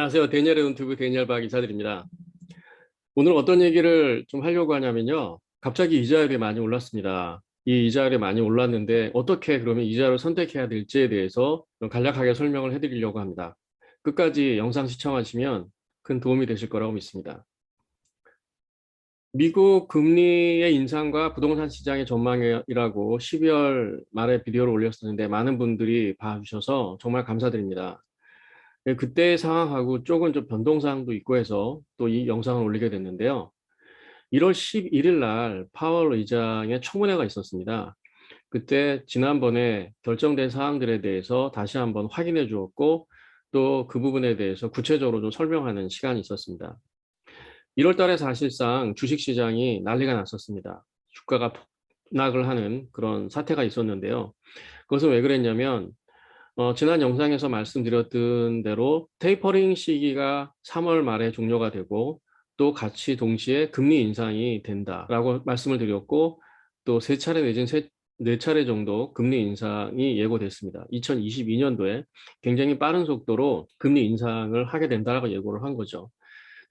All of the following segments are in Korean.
안녕하세요. 데니엘의 논튜브 데니엘 박 이사드립니다. 오늘 어떤 얘기를 좀 하려고 하냐면요. 갑자기 이자율이 많이 올랐습니다. 이 이자율이 많이 올랐는데 어떻게 그러면 이자를 선택해야 될지에 대해서 간략하게 설명을 해드리려고 합니다. 끝까지 영상 시청하시면 큰 도움이 되실 거라고 믿습니다. 미국 금리의 인상과 부동산 시장의 전망이라고 12월 말에 비디오를 올렸었는데 많은 분들이 봐주셔서 정말 감사드립니다. 네, 그때의 상황하고 조금 좀 변동사항도 있고 해서 또 이 영상을 올리게 됐는데요. 1월 11일 날 파월 의장의 청문회가 있었습니다. 그때 지난번에 결정된 사항들에 대해서 다시 한번 확인해 주었고 또 그 부분에 대해서 구체적으로 좀 설명하는 시간이 있었습니다. 1월 달에 사실상 주식시장이 난리가 났었습니다. 주가가 폭락을 하는 그런 사태가 있었는데요. 그것은 왜 그랬냐면 어, 지난 영상에서 말씀드렸던 대로 테이퍼링 시기가 3월 말에 종료가 되고 또 같이 동시에 금리 인상이 된다라고 말씀을 드렸고 또 세 차례 내진 세, 네 차례 정도 금리 인상이 예고됐습니다. 2022년도에 굉장히 빠른 속도로 금리 인상을 하게 된다라고 예고를 한 거죠.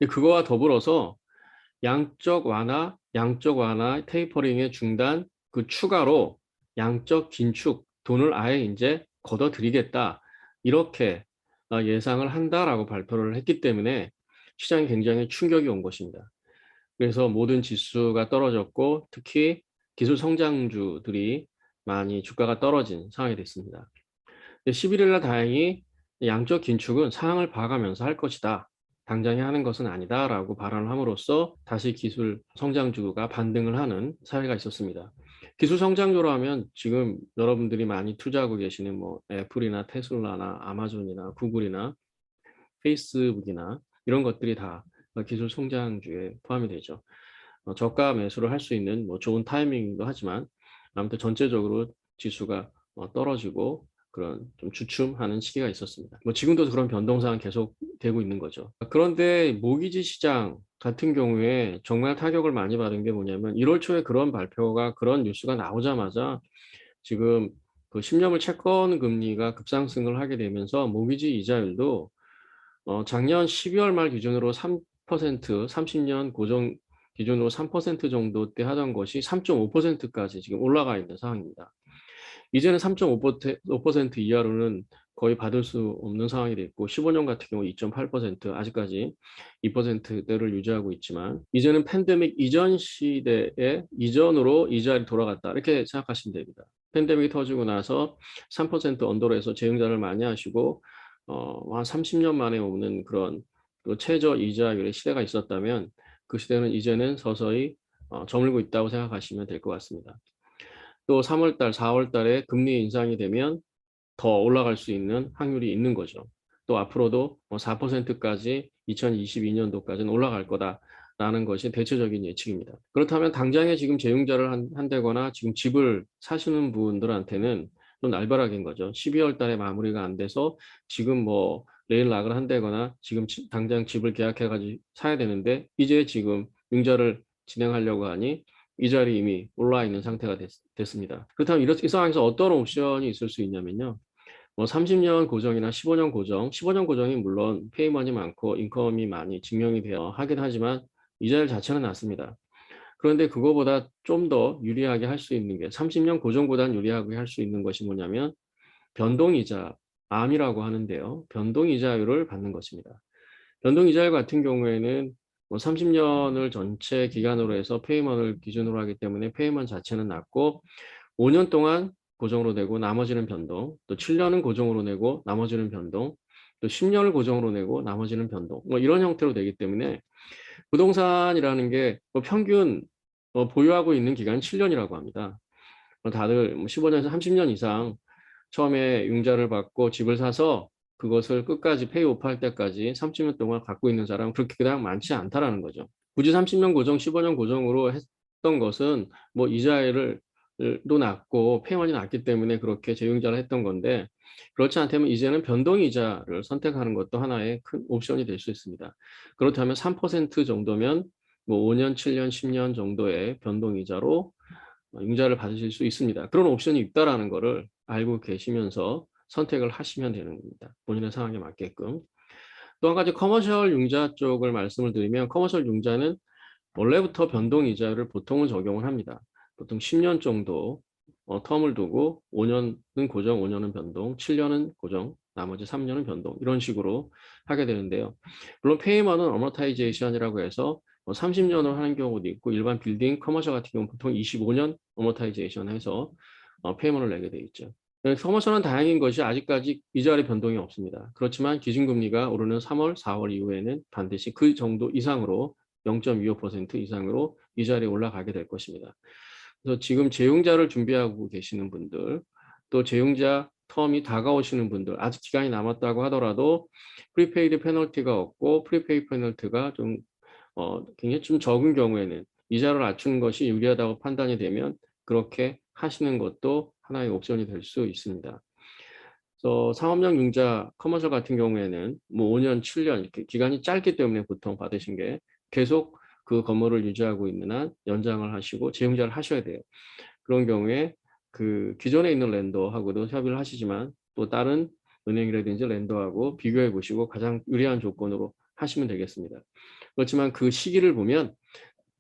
그거와 더불어서 양적 완화, 양적 완화, 테이퍼링의 중단, 그 추가로 양적 긴축, 돈을 아예 이제 걷어들이겠다 이렇게 어, 예상을 한다라고 발표를 했기 때문에 시장이 굉장히 충격이 온 것입니다. 그래서 모든 지수가 떨어졌고 특히 기술 성장주들이 많이 주가가 떨어진 상황이 됐습니다. 11일 날 다행히 양적 긴축은 상황을 봐가면서 할 것이다. 당장에 하는 것은 아니다라고 발언을 함으로써 다시 기술 성장주가 반등을 하는 사회가 있었습니다. 기술 성장주로 하면 지금 여러분들이 많이 투자하고 계시는 뭐 애플이나 테슬라나 아마존이나 구글이나 페이스북이나 이런 것들이 다 기술 성장주에 포함이 되죠. 어, 저가 매수를 할 수 있는 뭐 좋은 타이밍이기도 하지만 아무튼 전체적으로 지수가 어, 떨어지고 그런 좀 주춤하는 시기가 있었습니다. 뭐 지금도 그런 변동사항 계속 되고 있는 거죠. 그런데 모기지 시장 같은 경우에 정말 타격을 많이 받은 게 뭐냐면 1월 초에 그런 발표가 그런 뉴스가 나오자마자 지금 그 10년물 채권 금리가 급상승을 하게 되면서 모기지 이자율도 어 작년 12월 말 기준으로 3% 30년 고정 기준으로 3% 정도 때 하던 것이 3.5%까지 지금 올라가 있는 상황입니다. 이제는 3.5% 이하로는 거의 받을 수 없는 상황이 됐고 15년 같은 경우 2.8% 아직까지 2%대를 유지하고 있지만 이제는 팬데믹 이전 시대의 이전으로 이자율이 돌아갔다 이렇게 생각하시면 됩니다. 팬데믹이 터지고 나서 3% 언더로 해서 재응자를 많이 하시고 어, 한 30년 만에 오는 그런 그 최저 이자율의 시대가 있었다면 그 시대는 이제는 서서히 어, 저물고 있다고 생각하시면 될 것 같습니다. 또 3월달, 4월달에 금리 인상이 되면 더 올라갈 수 있는 확률이 있는 거죠. 또 앞으로도 4%까지 뭐 2022년도까지는 올라갈 거다라는 것이 대체적인 예측입니다. 그렇다면 당장에 지금 재융자를 한다거나 지금 집을 사시는 분들한테는 좀 날벼락인 거죠. 12월 달에 마무리가 안 돼서 지금 뭐 레일 락을 한다거나 지금 당장 집을 계약해가지고 사야 되는데 이제 지금 융자를 진행하려고 하니 이 자리 이미 올라 있는 상태가 됐, 습니다 그렇다면 이런 이 상황에서 어떤 옵션이 있을 수 있냐면요. 뭐 30년 고정이나 15년 고정, 15년 고정이 물론 페이먼이 많고 인컴이 많이 증명이 되어 하긴 하지만 이자율 자체는 낮습니다. 그런데 그거보다 좀 더 유리하게 할 수 있는 게 30년 고정보다는 유리하게 할 수 있는 것이 뭐냐면 변동이자 암이라고 하는데요. 변동이자율을 받는 것입니다. 변동이자율 같은 경우에는 뭐 30년을 전체 기간으로 해서 페이먼을 기준으로 하기 때문에 페이먼 자체는 낮고 5년 동안 고정으로 내고 나머지는 변동, 또 7년은 고정으로 내고 나머지는 변동, 또 10년을 고정으로 내고 나머지는 변동, 뭐 이런 형태로 되기 때문에 부동산이라는 게 뭐 평균 뭐 보유하고 있는 기간은 7년이라고 합니다. 뭐 다들 15년에서 뭐 30년 이상 처음에 융자를 받고 집을 사서 그것을 끝까지 페이오프 할 때까지 30년 동안 갖고 있는 사람은 그렇게 그냥 많지 않다라는 거죠. 굳이 30년 고정, 15년 고정으로 했던 것은 뭐 이자를 도 낮고 페이먼이 낮기 때문에 그렇게 재융자를 했던 건데 그렇지 않다면 이제는 변동이자를 선택하는 것도 하나의 큰 옵션이 될 수 있습니다. 그렇다면 3% 정도면 뭐 5년, 7년, 10년 정도의 변동이자로 융자를 받으실 수 있습니다. 그런 옵션이 있다라는 것을 알고 계시면서 선택을 하시면 되는 겁니다. 본인의 상황에 맞게끔. 또 한 가지 커머셜 융자 쪽을 말씀을 드리면 커머셜 융자는 원래부터 변동 이자를 보통은 적용을 합니다. 보통 10년 정도 어, 텀을 두고 5년은 고정, 5년은 변동, 7년은 고정, 나머지 3년은 변동 이런 식으로 하게 되는데요. 물론 페이먼은 어머타이제이션이라고 해서 30년을 하는 경우도 있고 일반 빌딩 커머셜 같은 경우는 보통 25년 어머타이제이션 해서 어, 페이먼을 내게 돼 있죠. 커머셜은 다행인 것이 아직까지 이자율의 변동이 없습니다. 그렇지만 기준금리가 오르는 3월, 4월 이후에는 반드시 그 정도 이상으로 0.25% 이상으로 이자율이 올라가게 될 것입니다. 그래서 지금 재용자를 준비하고 계시는 분들, 또 재용자 텀이 다가오시는 분들, 아직 기간이 남았다고 하더라도 프리페이드 페널티가 없고 프리페이드 페널티가 좀 어, 굉장히 좀 적은 경우에는 이자를 낮추는 것이 유리하다고 판단이 되면 그렇게 하시는 것도 하나의 옵션이 될 수 있습니다. 그래서 상업용 융자 커머셜 같은 경우에는 뭐 5년, 7년 이렇게 기간이 짧기 때문에 보통 받으신 게 계속 그 건물을 유지하고 있는 한 연장을 하시고 재용자를 하셔야 돼요. 그런 경우에 그 기존에 있는 랜더하고도 협의를 하시지만 또 다른 은행이라든지 랜더하고 비교해 보시고 가장 유리한 조건으로 하시면 되겠습니다. 그렇지만 그 시기를 보면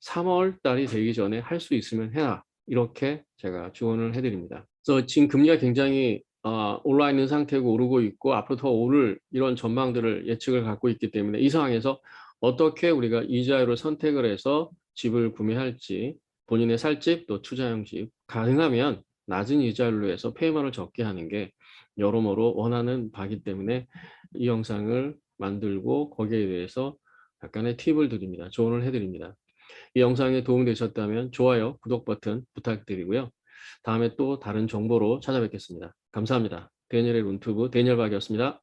3월 달이 되기 전에 할 수 있으면 해라. 이렇게 제가 조언을 해드립니다. 그래서 지금 금리가 굉장히 어, 올라 있는 상태고 오르고 있고 앞으로 더 오를 이런 전망들을 예측을 갖고 있기 때문에 이 상황에서 어떻게 우리가 이자율을 선택을 해서 집을 구매할지 본인의 살집 또 투자용 집 가능하면 낮은 이자율로 해서 페이먼을 적게 하는 게 여러모로 원하는 바기 때문에 이 영상을 만들고 거기에 대해서 약간의 팁을 드립니다. 조언을 해드립니다. 이 영상에 도움이 되셨다면 좋아요, 구독 버튼 부탁드리고요. 다음에 또 다른 정보로 찾아뵙겠습니다. 감사합니다. 데니엘의 룬투브 데니엘 박이었습니다.